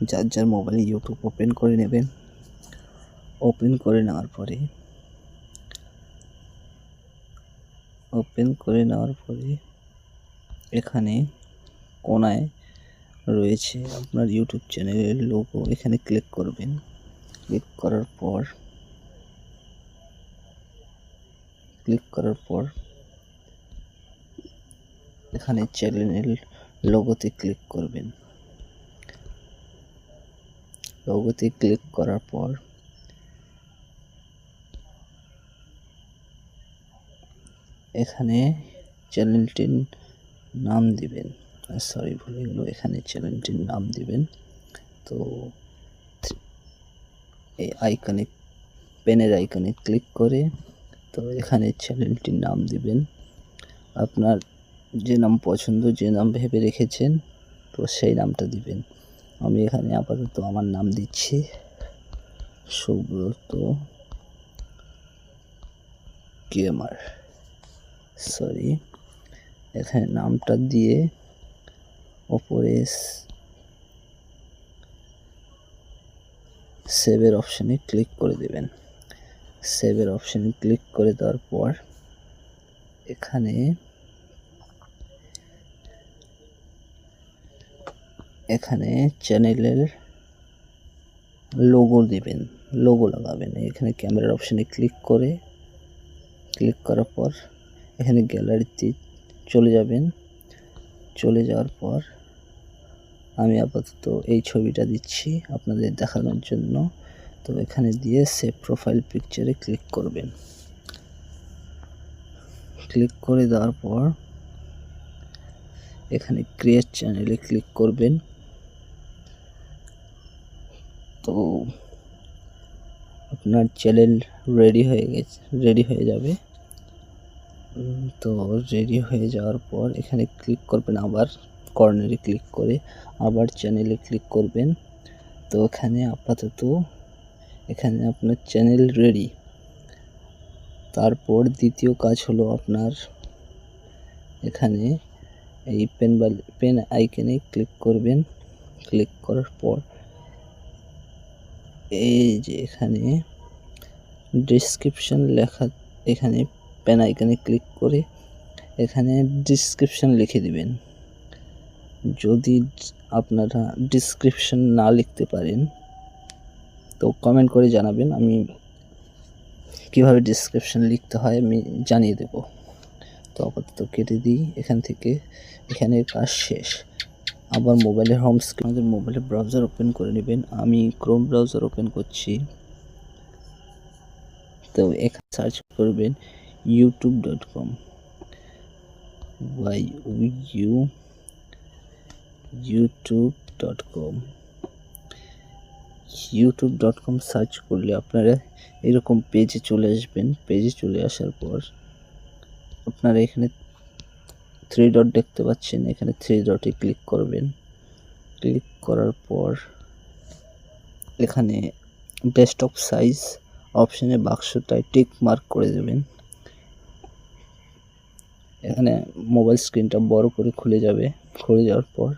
যার যার মোবাইলে ইউটিউব ওপেন করে নেবেন ওপেন করে নেওয়ার পরে ওপেন করে নেওয়ার পরে এখানে কোনায় রয়েছে আপনার ইউটিউব চ্যানেলের লোগো এখানে ক্লিক করবেন। ক্লিক করার পর ক্লিক করার পর এখানে চ্যানেলের লোগোতে ক্লিক করবেন। লোগোতে ক্লিক করার পর এখানে চ্যানেলটির নাম দিবেন। সরি ভুলে গেল। এখানে চ্যানেলটির নাম দিবেন। তো এই আইকনে পেনের আইকনে ক্লিক করে তো এখানে চ্যানেলটির নাম দিবেন। আপনার যে নাম পছন্দ, যে নাম ভেবে রেখেছেন, তো সেই নামটা দিবেন। আমি এখানে আপাতত আমার নাম দিচ্ছি সুব্রত গেমার। সরি এখানে নামটা দিয়ে ওপরে সেভের অপশানে ক্লিক করে দেবেন। সেভের অপশানে ক্লিক করে দেওয়ার পর এখানে এখানে চ্যানেলের লোগো দিবেন লোগো লাগাবেন। এখানে ক্যামেরার অপশানে ক্লিক করে ক্লিক করার পর এখানে গ্যালারিতে চলে যাবেন। চলে যাওয়ার পর আমি আপাতত এই ছবিটা দিচ্ছি আপনাদের দেখানোর জন্য। তো এখানে দিয়ে সেভ প্রোফাইল পিকচারে ক্লিক করবেন। ক্লিক করে দেওয়ার পর এখানে ক্রিয়েট চ্যানেলে ক্লিক করবেন। তো আপনার চ্যানেল রেডি হয়ে গেছে রেডি হয়ে যাবে। তো রেডি হয়ে যাওয়ার পর এখানে ক্লিক করবেন আবার কর্নারে ক্লিক করে আবার চ্যানেলে ক্লিক করবেন। তো এখানে আপাতত এখানে আপনার চ্যানেল রেডি তারপর দ্বিতীয় কাজ হলো আপনার এখানে এই পেন বা পেন আইকনে ক্লিক করবেন। ক্লিক করার পর এই যে এখানে ডিসক্রিপশন লেখা, এখানে পেন আইকনে ক্লিক করে এখানে ডিসক্রিপশন লিখে দিবেন। যদি আপনারা ডিসক্রিপশন না লিখতে পারেন, তো কমেন্ট করে জানাবেন, আমি কীভাবে ডিসক্রিপশন লিখতে হয় আমি জানিয়ে দেব। তো আপাতত কেটে দিই, এখান থেকে এখানে কাজ শেষ। আবার মোবাইলের হোম স্ক্রিন আমাদের মোবাইলের ব্রাউজার ওপেন করে নেবেন। আমি ক্রোম ব্রাউজার ওপেন করছি। তো এখানে সার্চ করবেন YouTube dot com Y U YouTube dot com YouTube dot com search করলে আপনারা এরকম পেজে চলে আসবেন। পেজে চলে আসার পর আপনারা এখানে থ্রি ডট দেখতে পাচ্ছেন। এখানে থ্রি ডটে ক্লিক করবেন। ক্লিক করার পর এখানে ডেস্কটপ সাইজ অপশানে বাক্সটায় টিক মার্ক করে দেবেন। এখানে মোবাইল স্ক্রিনটা বড় করে খুলে যাবে। খুলে যাওয়ার পর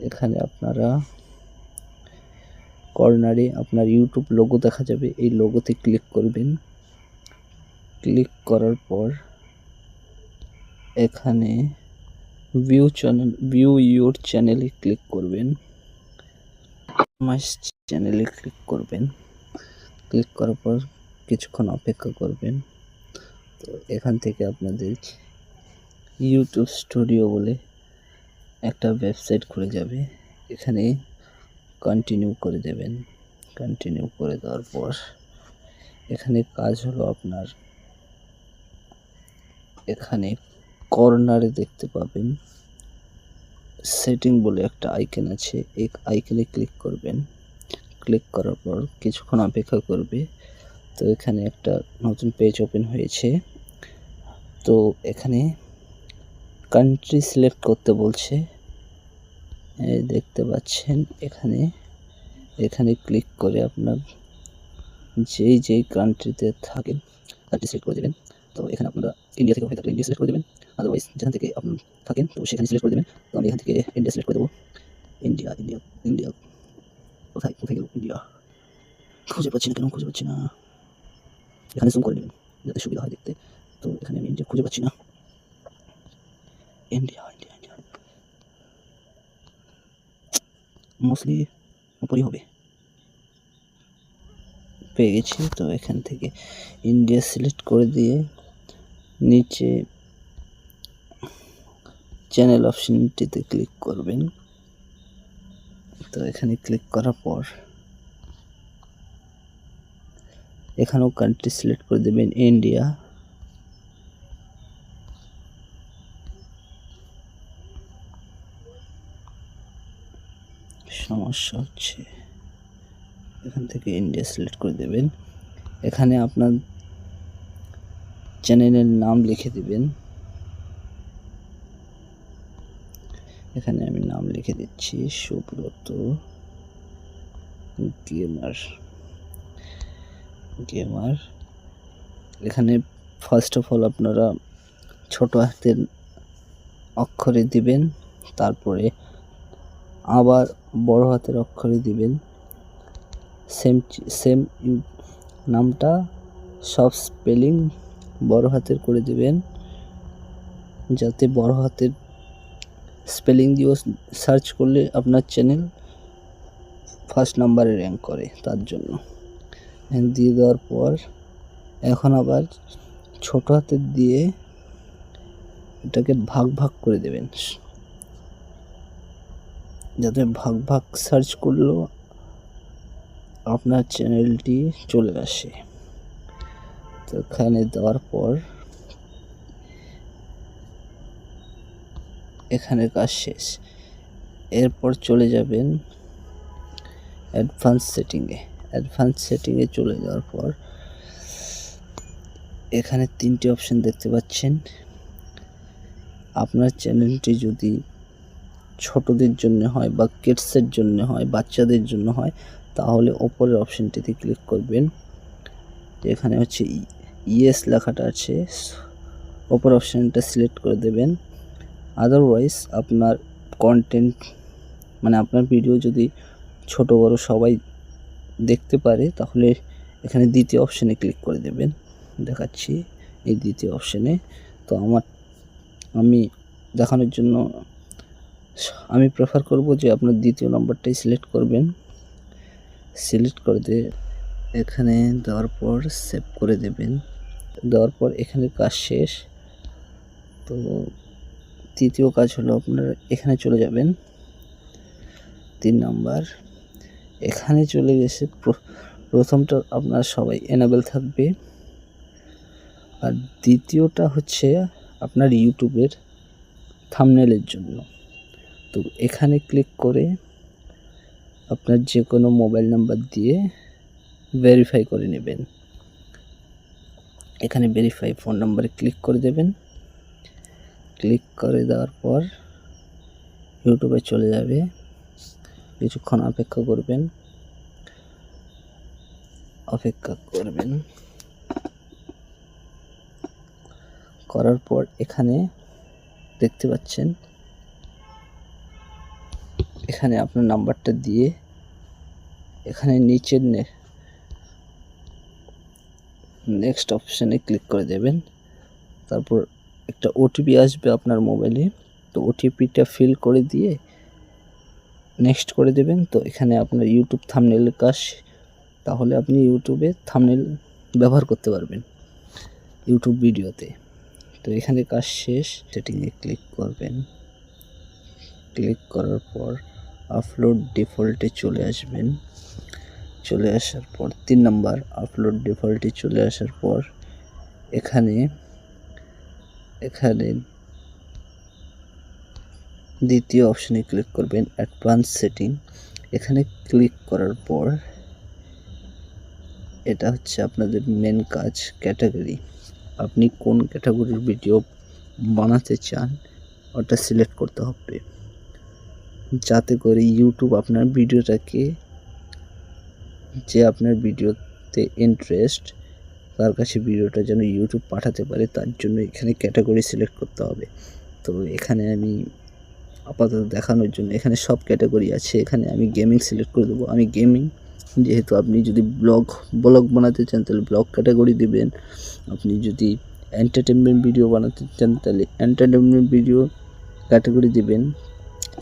এখানে আপনারা কর্নারে আপনার ইউটিউব লোগো দেখা যাবে। এই লোগোতে ক্লিক করবেন। ক্লিক করার পর এখানে ভিউ চ্যানেল ভিউ ইউর চ্যানেলে ক্লিক করবেন। চ্যানেলে ক্লিক করবেন। ক্লিক করার পর কিছুক্ষণ অপেক্ষা করবেন। তো এখান থেকে আপনাদের ইউটিউব স্টুডিও বলে একটা ওয়েবসাইট খুলে যাবে। এখানে কন্টিনিউ করে দেবেন। কন্টিনিউ করে দেওয়ার পর এখানে কাজ হলো আপনার এখানে কর্নারে দেখতে পাবেন। সেটিং বলে একটা আইকন আছে। এই আইকনে ক্লিক করবেন। ক্লিক করার পর কিছুক্ষণ অপেক্ষা করবে। তো এখানে একটা নতুন পেজ ওপেন হয়েছে। তো এখানে কান্ট্রি সিলেক্ট করতে বলছে। দেখতে পাচ্ছেন এখানে। এখানে ক্লিক করে আপনার যেই যেই কান্ট্রিতে থাকেন কান্ট্রি সিলেক্ট করে দেবেন। তো এখানে আপনারা ইন্ডিয়া থেকে হয়ে থাকলে ইন্ডিয়া সিলেক্ট করে দেবেন। আদারওয়াইজ যেখান থেকে আপনি থাকেন, তো সেখানে সিলেক্ট করে দেবেন। তো আমি এখান থেকে ইন্ডিয়া সিলেক্ট করে দেবো। ইন্ডিয়া ইন্ডিয়া ইন্ডিয়া কোথায়? কোথায় গেল? ইন্ডিয়া খুঁজে পাচ্ছি না কেন? খুঁজে পাচ্ছি না। এখানে জুম করে নেবেন, যাতে সুবিধা হয় দেখতে। তো এখানে আমি ইন্ডিয়া খুঁজে পাচ্ছি না। ইন্ডিয়া ইন্ডিয়া ইন্ডিয়া মোস্টলি উপরই হবে। পেয়ে গেছি তো এখান থেকে ইন্ডিয়া সিলেক্ট করে দিয়ে নিচে চ্যানেল অপশনটিতে ক্লিক করবেন। তো এখানে ক্লিক করার পর এখানেও কান্ট্রি সিলেক্ট করে দেবেন ইন্ডিয়া সমস্যা হচ্ছে, এখান থেকে ইন্ডিয়া সিলেক্ট করে দেবেন। এখানে আপনার চ্যানেলের নাম লিখে দিবেন। এখানে আমি নাম লিখে দিচ্ছি সুব্রত গেমার। গেমার। এখানে ফার্স্ট অফ অল আপনারা ছোট হাতের অক্ষরে দিবেন, তারপরে আবার বড় হাতের অক্ষরে দিবেন। সেম সেম নামটা, সব স্পেলিং বড় হাতের করে দিবেন, যাতে বড় হাতের স্পেলিং দিয়েও সার্চ করলে আপনার চ্যানেল ফার্স্ট নাম্বারে র্যাঙ্ক করে তার জন্য। দিয়ে দেওয়ার পর এখন আবার ছোট হাতের দিয়ে এটাকে ভাগ ভাগ করে দেবেন। যাতে ভাগ ভাগ সার্চ করলেও আপনার চ্যানেলটি চলে আসে। তো এখানে দেওয়ার পর এখানে কাজ শেষ। এরপর চলে যাবেন অ্যাডভান্স সেটিংয়ে অ্যাডভান্স সেটিংয়ে চলে যাওয়ার পর এখানে তিনটি অপশন দেখতে পাচ্ছেন। আপনার চ্যানেলটি যদি ছোটদের জন্য হয় বা কিডসের জন্য হয়, বাচ্চাদের জন্য হয়, তাহলে ওপরের অপশনটিতে ক্লিক করবেন। এখানে হচ্ছে ইয়েস লেখাটা আছে। ওপর অপশানটা সিলেক্ট করে দেবেন। আদারওয়াইজ আপনার কন্টেন্ট মানে আপনার ভিডিও যদি ছোট, বড় সবাই দেখতে পারে, তাহলে এখানে দ্বিতীয় অপশানে ক্লিক করে দেবেন। দেখাচ্ছি এই দ্বিতীয় অপশানে তো আমার, আমি দেখানোর জন্য আমি প্রেফার করব যে আপনার দ্বিতীয় নম্বরটাই সিলেক্ট করবেন। সিলেক্ট করে দিয়ে এখানে দেওয়ার পর সেভ করে দেবেন। দেওয়ার পর এখানে কাজ শেষ। তো তৃতীয় কাজ হলো আপনার এখানে চলে যাবেন। তিন নাম্বার, এখানে চলে গেছে প্রথমটা আপনার সবাই এনাবেল থাকবে। আর দ্বিতীয়টা হচ্ছে আপনার ইউটিউবের থামনেলের জন্য। তো এখানে ক্লিক করে আপনার যে কোনো মোবাইল নাম্বার দিয়ে ভেরিফাই করে নেবেন। এখানে ভেরিফাই ফোন নাম্বারে ক্লিক করে দেবেন। ক্লিক করে দেওয়ার পর ইউটিউবে চলে যাবে। কিছুক্ষণ অপেক্ষা করবেন। অপেক্ষা করবেন। করার পর এখানে দেখতে পাচ্ছেন, এখানে আপনার নাম্বারটা দিয়ে এখানে নিচের নেক্সট অপশানে ক্লিক করে দেবেন। তারপর একটা ওটিপি আসবে আপনার মোবাইলে তো ওটিপিটা ফিল করে দিয়ে নেক্সট করে দেবেন। তো এখানে আপনার ইউটিউব থামনেলের কাজ, তাহলে আপনি ইউটিউবে থামনেল ব্যবহার করতে পারবেন ইউটিউব ভিডিওতে তো এখানে কাজ শেষ সেটিংয়ে ক্লিক করবেন। ক্লিক করার পর আপলোড ডিফল্টে চলে আসবেন। চলে আসার পর, তিন নাম্বার আপলোড ডিফল্টে চলে আসার পর, এখানে এখানে দ্বিতীয় অপশানে ক্লিক করবেন অ্যাডভান্স সেটিং এখানে ক্লিক করার পর এটা হচ্ছে আপনাদের মেন কাজ ক্যাটাগরি আপনি কোন ক্যাটাগরির ভিডিও বানাতে চান, ওটা সিলেক্ট করতে হবে। যাতে করে ইউটিউব আপনার ভিডিওটাকে যে আপনার ভিডিওতে ইন্টারেস্ট তার কাছে ভিডিওটা যেন ইউটিউব পাঠাতে পারে, তার জন্য এখানে ক্যাটাগরি সিলেক্ট করতে হবে। তো এখানে আমি আপাতত দেখানোর জন্য এখানে সব ক্যাটাগরি আছে, এখানে আমি গেমিং সিলেক্ট করে দেবো। আমি গেমিং যেহেতু আপনি যদি ব্লগ ব্লগ বানাতে চান, তাহলে ব্লগ ক্যাটাগরি দেবেন। আপনি যদি এন্টারটেনমেন্ট ভিডিও বানাতে চান, তাহলে এন্টারটেনমেন্ট ভিডিও ক্যাটাগরি দিবেন।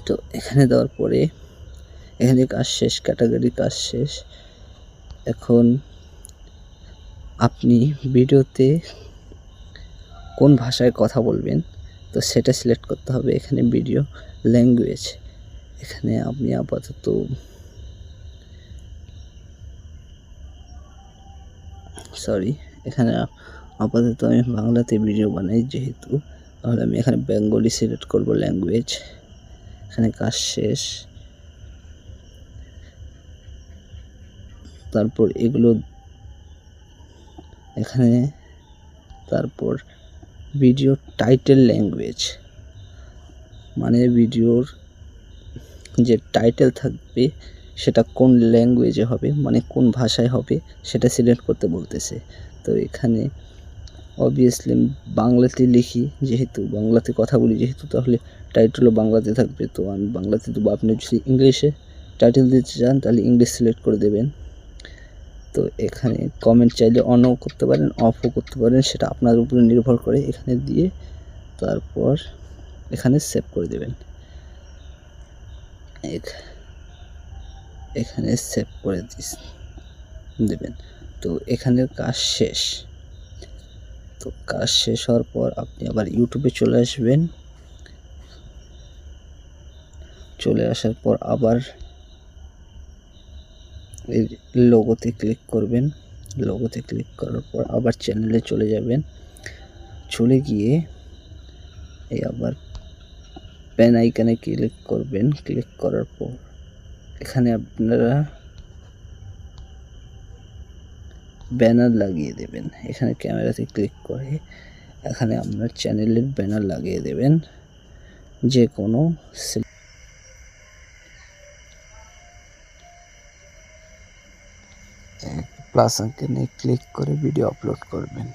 তো এখানে দেওয়ার পরে, এখানে কাজ শেষ ক্যাটাগরি কাজ শেষ। এখন আপনি ভিডিওতে কোন ভাষায় কথা বলবেন, তো সেটা সিলেক্ট করতে হবে এখানে ভিডিও ল্যাঙ্গুয়েজ। এখানে আপনি আপাতত সরি, এখানে আপাতত আমি বাংলাতে ভিডিও বানাই যেহেতু, তাহলে আমি এখানে বেঙ্গলি সিলেক্ট করব ল্যাঙ্গুয়েজ। এখানে কাজ শেষ। তারপর এগুলো এখানে তারপর ভিডিও টাইটেল ল্যাঙ্গুয়েজ মানে ভিডিওর যে টাইটেল থাকবে, সেটা কোন ল্যাঙ্গুয়েজে হবে মানে কোন ভাষায় হবে, সেটা সিলেক্ট করতে বলতেছে। তো এখানে অবভিয়াসলি বাংলাতে লিখি, যেহেতু বাংলাতে কথা বলি, যেহেতু তাহলে টাইটেলও বাংলাতে থাকবে। তো আমি বাংলাতে দেবো। আপনি যদি ইংলিশে টাইটেল দিতে চান, তাহলে ইংলিশ সিলেক্ট করে দেবেন। তো এখানে কমেন্ট চাইলে অনও করতে পারেন অফও করতে পারেন, সেটা আপনার উপরে নির্ভর করে এখানে দিয়ে তারপর এখানে সেভ করে দেবেন। এখ- এখানে সেভ করে দিস, দেবেন। তো এখানের কাজ শেষ। তো কাজ শেষ হওয়ার পর আপনি আবার ইউটিউবে চলে আসবেন। চলে আসার পর আবার এই লোগোতে ক্লিক করবেন। লোগোতে ক্লিক করার পর আবার চ্যানেলে চলে যাবেন। চলে গিয়ে এই আবার পেন আইকনে ক্লিক করবেন। ক্লিক করার পর এখানে আপনারা ব্যানার লাগিয়ে দেবেন। এখানে ক্যামেরাতে ক্লিক করে এখানে আপনার চ্যানেলের ব্যানার লাগিয়ে দেবেন। যে কোনো প্লাস আইকনে ক্লিক করে ভিডিও আপলোড করবেন।